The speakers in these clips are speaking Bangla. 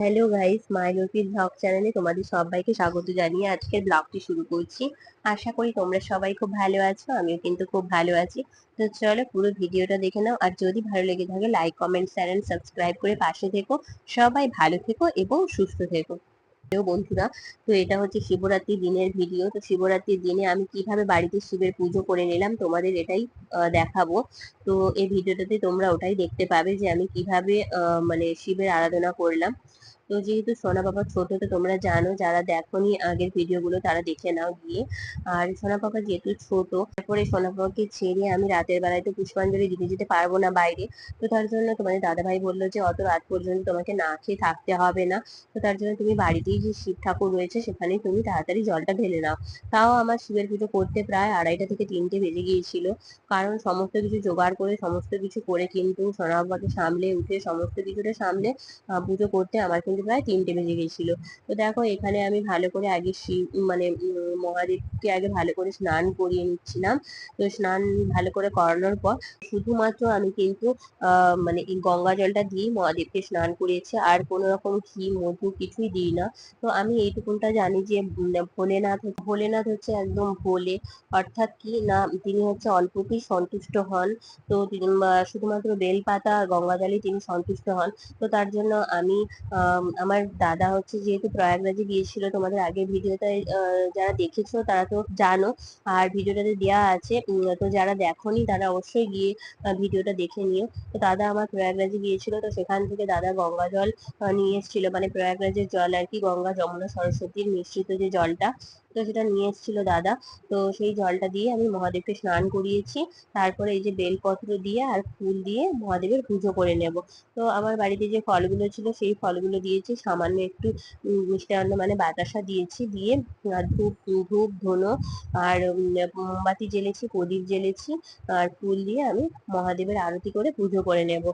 হ্যালো গাইস মাইলতি ব্লগ চ্যানেলে তোমাদের সবাইকে স্বাগত জানিয়ে আজকের ব্লগটি শুরু করছি। আশা করি তোমরা সবাই খুব ভালো আছো, আমিও কিন্তু খুব ভালো আছি। তো চলো পুরো ভিডিওটা দেখে নাও, আর যদি ভালো লেগে থাকে লাইক কমেন্ট চ্যানেল সাবস্ক্রাইব করে পাশে থেকো। সবাই ভালো থেকো এবং সুস্থ থেকো। বন্ধুরা, তো এটা হচ্ছে শিবরাত্রির দিনের ভিডিও তো শিবরাত্রির দিনে আমি কীভাবে বাড়িতে শিবের পুজো করে নিলাম, তোমাদের এটাই দেখাবো। তো এই ভিডিওটাতে তোমরা ওটাই দেখতে পাবে যে আমি কীভাবে মানে শিবের আরাধনা করলাম। তো যেহেতু সোনা বাবা ছোট, তো তোমরা জানো যারা দেখোনি আগের ভিডিওগুলো তারা দেখে নাও গিয়ে। আর সোনা বাবা যেহেতু ছোট, তারপরে সোনা বাবাকে ছেড়ে আমি রাতের বেলায় তো পুষ্পাঞ্জলি দিতে যেতে পারব না বাইরে। তো তার জন্য তোমাদের দাদাভাই বলল যে, অত রাত পর্যন্ত তোমাকে না খেয়ে থাকতে হবে না। তো তার জন্য তুমি বাড়িতেই যে শিব ঠাকুর রয়েছে, সেখানেই তুমি তাড়াতাড়ি জলটা ঢেলে নাও। তাও আমার শিবের পুজো করতে প্রায় আড়াইটা থেকে তিনটে বেজে গিয়েছিল। কারণ সমস্ত কিছু জোগাড় করে, সমস্ত কিছু করে কিন্তু সোনা বাবাকে সামলে উঠে, সমস্ত কিছুটা সামলে পুজো করতে আমার কিন্তু প্রায় তিনটে বেজে গেছিল। তো দেখো এখানে আমি ভালো করে আগে শিব মানে মহাদেবকে আগে ভালো করে স্নান করিয়ে নিচ্ছিলাম। তো স্নান ভালো করে করানোর পর শুধুমাত্র আমি কিন্তু মানে এই গঙ্গা জলটা দিয়ে মহাদেবকে স্নান করিয়েছি। আর কোনো রকম ঘি মধু কিছুই দিই না। তো আমি এইটুকুনটা জানি যে ভোলেনাথ ভোলেনাথ হচ্ছে একদম ভোলে। অর্থাৎ কি না তিনি হচ্ছে অল্পতেই সন্তুষ্ট হন। তো শুধুমাত্র বেলপাতা গঙ্গা জলে তিনি সন্তুষ্ট হন। তো তার জন্য আম, আমার দাদা হচ্ছে যেহেতু প্রয়াগরাজে গিয়েছিল, তোমাদের আগের ভিডিওতে যারা দেখেছ তারা তো জানো। আর ভিডিওটাতে দেওয়া আছে তো যারা দেখনি তারা অবশ্যই গিয়ে ভিডিওটা দেখে নিও। তো দাদা আমার প্রয়াগরাজে গিয়েছিল, তো সেখান থেকে দাদা গঙ্গা জল নিয়ে এসেছিল। মানে প্রয়াগরাজের জল আর কি, গঙ্গা যমুনা সরস্বতীর মিশ্রিত যে জলটা তো সেটা নিয়ে এসেছিল দাদা। তো সেই জলটা দিয়ে আমি মহাদেবকে স্নান করিয়েছি। তারপরে এই যে বেলপত্র দিয়ে আর ফুল দিয়ে মহাদেবের পুজো করে নেব। তো আমার বাড়িতে যে ফলগুলো ছিল, সেই ফলগুলো দিয়েছি। সামান্য একটু মিষ্টান্ন মানে বাতাসা দিয়েছি। দিয়ে ধূপ ধূপ, ধুনো, আর মোমবাতি জ্বেলেছি, প্রদীপ জ্বেলেছি, আর ফুল দিয়ে আমি মহাদেবের আরতি করে পুজো করে নেব।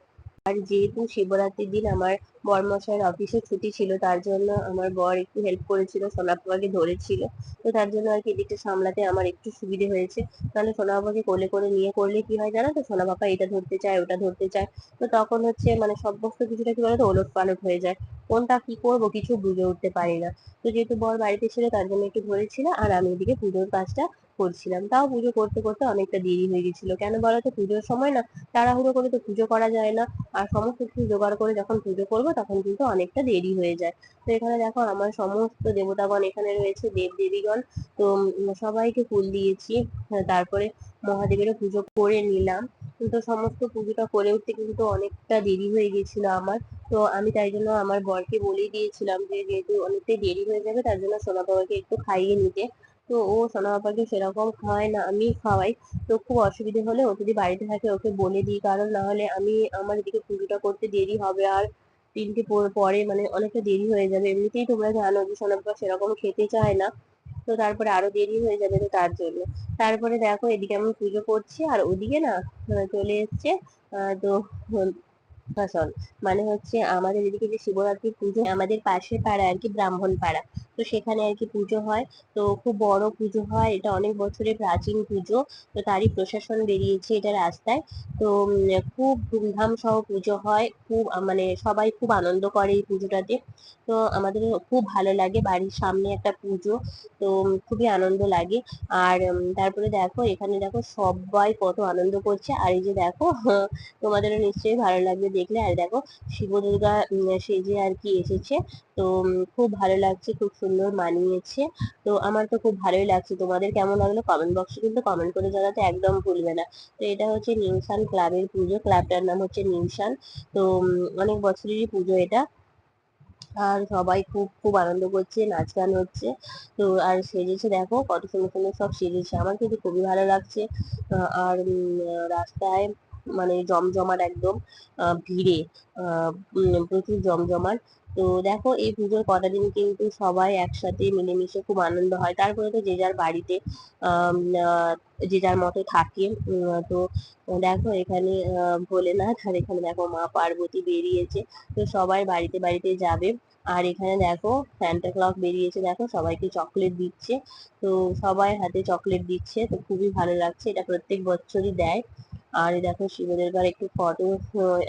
আর যেহেতু শিবরাত্রির দিন আমার বরমশাইয়ের অফিসে ছুটি ছিল, তার জন্য আমার বর একটু হেল্প করেছিল সোনাপাপাকে ধরেছিল। তো তার জন্য আর কি এদিকটা সামলাতে আমার একটু সুবিধে হয়েছে। তাহলে সোনাপাপাকে কোলে করে নিয়ে করলে কি হয় জানো তো? সোনা সোনাপাপা এটা ধরতে চায়, ওটা ধরতে চায়। তো তখন হচ্ছে মানে সমস্ত কিছুটা কি বলতো? ওলট পালট হয়ে যায়। কোনটা কি করব? কিছু বুঝে উঠতে পারি না। তো যেহেতু বর বাড়িতে ছিল, তার জন্য একটু ধরেছিল আর আমি এদিকে পুজোর কাজটা করছিলাম। তাও পুজো করতে করতে অনেকটা দেরি হয়ে গেছিল। কেন বলো তো পুজোর সময় না, তাড়াহুড়ো করে তো পুজো করা যায় না। আর সমস্ত কিছু জোগাড় করে যখন পুজো করব তখন কিন্তু অনেকটা দেরি হয়ে যায়। তো এখানে দেখো আমার সমস্ত দেবতাগণ এখানে রয়েছে দেব দেবীগণ তো সবাইকে ফুল দিয়েছি। হ্যাঁ, তারপরে মহাদেবেরও পুজো করে নিলাম। কিন্তু সমস্ত পুজোটা করে উঠতে কিন্তু অনেকটা দেরি হয়ে গেছিল আমার। তো আমি তাই জন্য আমার বরকে বলেই দিয়েছিলাম যে যেহেতু অনেকটাই দেরি হয়ে যাবে তার জন্য সোনা বাবাকে একটু খাইয়ে নিতে। তো ও সোনা বাবাকে সেরকম খাওয়ায় না আমি খাওয়াই। তো খুব অসুবিধে হলে ও যদি বাড়িতে থাকে ওকে বলে দিই। কারণ না হলে আমি আমার এদিকে পুজোটা করতে দেরি হবে আর তিনটে পর- মানে অনেকটা দেরি হয়ে যাবে। এমনিতেই তোমরা জানো যে সোনা বাবা সেরকম খেতে চায় না। তো তারপরে আরও দেরি হয়ে যাবে তো তার জন্য। তারপরে দেখো এদিকে আমি পুজো করছি আর ওদিকে না চলে এসছে তো ফাসল মানে হচ্ছে আমাদের এদিকে যে শিবরাত্রি পুজো আমাদের পাশের পাড়া আর কি ব্রাহ্মণ পাড়া। তো সেখানে আর কি পুজো হয়। তো খুব বড় পুজো হয়। এটা অনেক বছরের প্রাচীন পুজো। তো তারই প্রশাসন বেরিয়েছে এটা রাস্তায়। তো খুব ধুমধাম সহ পুজো হয়। খুব মানে সবাই খুব আনন্দ করে এই পুজোটাতে। তো আমাদের খুব ভালো লাগে বাড়ির সামনে একটা পুজো। তো খুবই আনন্দ লাগে। আর তারপরে দেখো, এখানে দেখো সবাই কত আনন্দ করছে। আর এই যে দেখো, তোমাদেরও নিশ্চয়ই ভালো লাগবে দেখলে আর দেখো শিব দুর্গা সেজে আর কি এসেছে, তো খুব ভালো লাগছে, খুব সুন্দর মানিয়েছে। তো আমার তো খুব ভালোই লাগছে। তোমাদের কেমন লাগল কমেন্ট বক্সে কিন্তু কমেন্ট করে জানাতে একদম ভুলবে না। তো এটা হচ্ছে নিউসান ক্লাবের পুজো। ক্লাবটার নাম হচ্ছে নিউসান তো অনেক বছরেরই পুজো এটা। আর সবাই খুব খুব আনন্দ করছে, নাচ গান হচ্ছে। তো, আর সেজেছে দেখো কত সুন্দর সুন্দর সব সেজেছে। আমার কিন্তু খুবই ভালো লাগছে। আর রাস্তায় মানে জমজমাট একদম ভিড়ে প্রচুর জমজমাট। তো দেখো এই পুজোর কটা দিন কিন্তু সবাই একসাথে মিলেমিশে খুব আনন্দ হয়। তারপরে তো যে যার বাড়িতে যে যার মতো থাকে তো দেখো এখানে ভোলেনাথ আর এখানে দেখো মা পার্বতী বেরিয়েছে। তো সবাই বাড়িতে বাড়িতে যাবে। আর এখানে দেখো স্যান্টা ক্লজ বেরিয়েছে। দেখো সবাইকে চকলেট দিচ্ছে। তো সবাই হাতে চকলেট দিচ্ছে। তো খুবই ভালো লাগছে। এটা প্রত্যেক বছরই দেয়। আর দেখো শিবদুর্গার একটু ফটো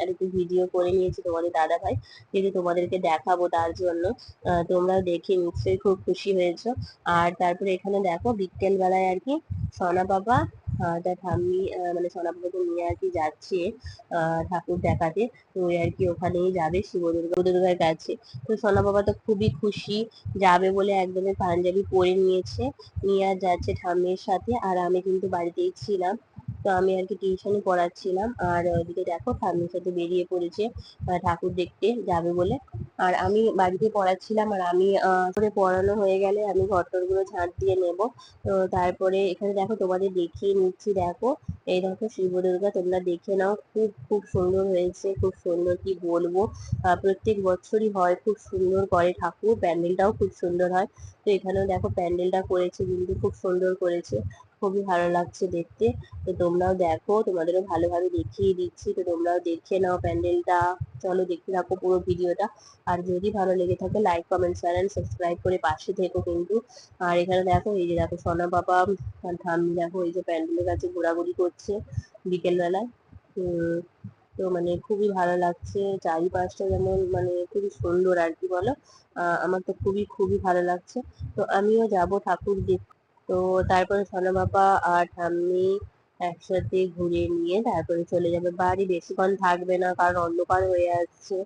আর একটু ভিডিও করে নিয়েছি তোমাদের দাদা ভাই যেহেতু তোমাদেরকে দেখাবো তার জন্য। আহ, তোমরাও দেখে নিশ্চয়ই খুব খুশি হয়েছো। আর তারপরে এখানে দেখো বিকেল বেলায় আর কি সোনা বাবা তার ঠাম্মি মানে সোনা বাবাকে নিয়ে আর কি যাচ্ছে ঠাকুর দেখাতে। তো আর কি ওখানেই যাবে শিব দুর্গা দুর্গার কাছে। তো সোনা বাবা তো খুবই খুশি যাবে বলে একদমই পাঞ্জাবি পরে নিয়েছে। নিয়ে আর যাচ্ছে ঠাম্মির সাথে। আর আমি কিন্তু বাড়িতেই ছিলাম। তো আমি আর কি টিউশনই পড়াচ্ছিলাম। আর ওইদিকে দেখো ঠাম্মির সাথে বেরিয়ে পড়েছে ঠাকুর দেখতে যাবে বলে। আর আমি বাড়িতে পড়াচ্ছিলাম আর আমি করে পড়ানো হয়ে গেলে আমি ঘরটরগুলো ঝাঁট দিয়ে নেব। তো তারপরে এখানে দেখো তোমাদের দেখিয়ে নিচ্ছি, দেখো। এই দেখো শিব দুর্গা তোমরা দেখে নাও, খুব খুব সুন্দর হয়েছে, খুব সুন্দর কি বলব। প্রত্যেক বছরই হয়, খুব সুন্দর করে ঠাকুর, প্যান্ডেলটাও খুব সুন্দর হয়। তো এখানেও দেখো প্যান্ডেলটা করেছে, কিন্তু খুব সুন্দর করেছে। খুবই ভালো লাগছে দেখতে। তো তোমরাও দেখো তোমাদেরও ভালোভাবে দেখিয়ে দিচ্ছি। তো তোমরাও দেখে নাও প্যান্ডেলটা। চলো দেখতে থাকো পুরো ভিডিওটা। আর যদি ভালো লেগে থাকে লাইক কমেন্ট এন্ড সাবস্ক্রাইব করে পাশে থেকো কিন্তু। আর এখানে দেখো এই যে দেখো সোনা বাবা ঠাম্মি দেখো এই যে প্যান্ডেলের কাছে ঘোরাঘুরি করছে বিকেল বেলায় উম, তো মানে খুবই ভালো লাগছে। চারিপাশটা যেমন মানে খুবই সুন্দর আর কি বলো। আমার তো খুবই খুবই ভালো লাগছে। তো আমিও যাব ঠাকুর দেখতে। তো তারপরে সোনা বাবা আর ঠাম্মি একসাথে ঘুরে নিয়ে তারপরে চলে যাবে বাড়ি। বেশিক্ষণ থাকবে না, কারণ অন্ধকার হয়ে আসছে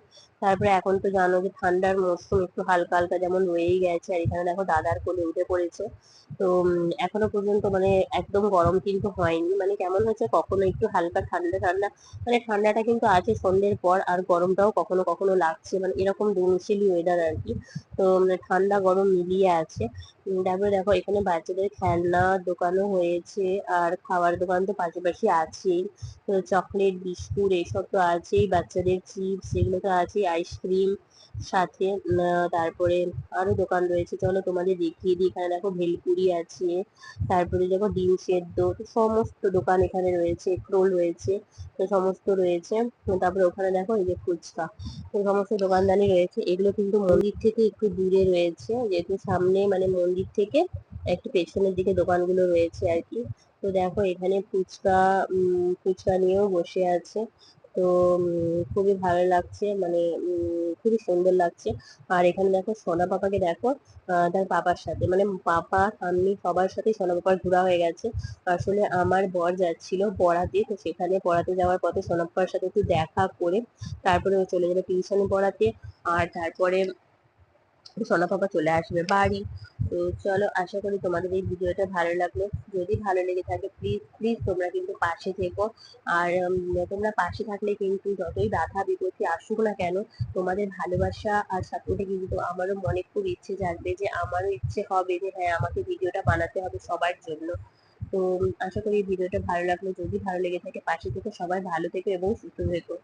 তারপরে এখন তো জানো যে ঠান্ডার মরশুম একটু হালকা হালকা যেমন রয়েই গেছে, আর এখানে দেখো দাদার কোলে উঠে পড়েছে। তো এখনও পর্যন্ত মানে একদম গরম কিন্তু হয়নি। মানে কেমন হচ্ছে কখনো একটু হালকা ঠান্ডা ঠান্ডা। মানে ঠান্ডাটা কিন্তু আছে সন্ধ্যের পর, আর গরমটাও কখনো কখনো লাগছে। মানে এরকম দুমিশিলি ওয়েদার আর কি। তো মানে ঠান্ডা গরম মিলিয়ে আছে। তারপরে দেখো, এখানে বাচ্চাদের খেলনার দোকানও হয়েছে, আর খাবার দোকান তো পাশাপাশি আছেই। তো চকলেট, বিস্কুট এইসব তো আছেই, বাচ্চাদের চিপস এগুলো তো আছেই, আইসক্রিম সাথে। তারপরে আরও দোকান রয়েছে, চলো তোমাদের দেখিয়ে দিই। এখানে দেখো ভেলপুরি আছে, তারপরে দেখো ডিম সেদ্ধ সমস্ত দোকান এখানে রয়েছে, রোল রয়েছে, তো সমস্ত রয়েছে। তারপরে ওখানে দেখো এই যে ফুচকা, তো সমস্ত দোকানদানি রয়েছে। এগুলো কিন্তু মন্দির থেকে একটু দূরে রয়েছে, যেহেতু সামনে মানে মন্দির থেকে একটু পেছনের দিকে দোকানগুলো রয়েছে আর কি। তো দেখো এখানে ফুচকা ফুচকা নিয়েও বসে আছে। তো খুবই ভালো লাগছে মানে খুবই সুন্দর লাগছে। আর এখানে দেখো সোনা পাপাকে দেখো তার পাপার সাথে মানে পাপা ঠাম্মি সবার সাথে সোনা পাপার ঘোরা হয়ে গেছে। আসলে আমার বর যাচ্ছিল পড়াতে তো সেখানে পড়াতে যাওয়ার পথে সোনা পাপার সাথে একটু দেখা করে তারপরে ও চলে যাবে টিউশনে পড়াতে আর তারপরে সোনা পাপা চলে আসবে বাড়ি। তো চলো, আশা করি তোমাদের এই ভিডিওটা ভালো লাগল। যদি ভালো লেগে থাকে প্লিজ প্লিজ তোমরা কিন্তু পাশে থেকো। আর তোমরা পাশে থাকলে কিন্তু যতই বাধা বিপত্তি আসুক না কেন, তোমাদের ভালোবাসা আর সাপোর্টে কিন্তু আমারও মনে খুব ইচ্ছে জাগবে যে আমারও ইচ্ছে হবে যে হ্যাঁ আমাকে ভিডিওটা বানাতে হবে সবার জন্য। তো আশা করি ভিডিওটা ভালো লাগল। যদি ভালো লেগে থাকে, পাশে থেকে, সবাই ভালো থেকো এবং সুস্থ থেকো।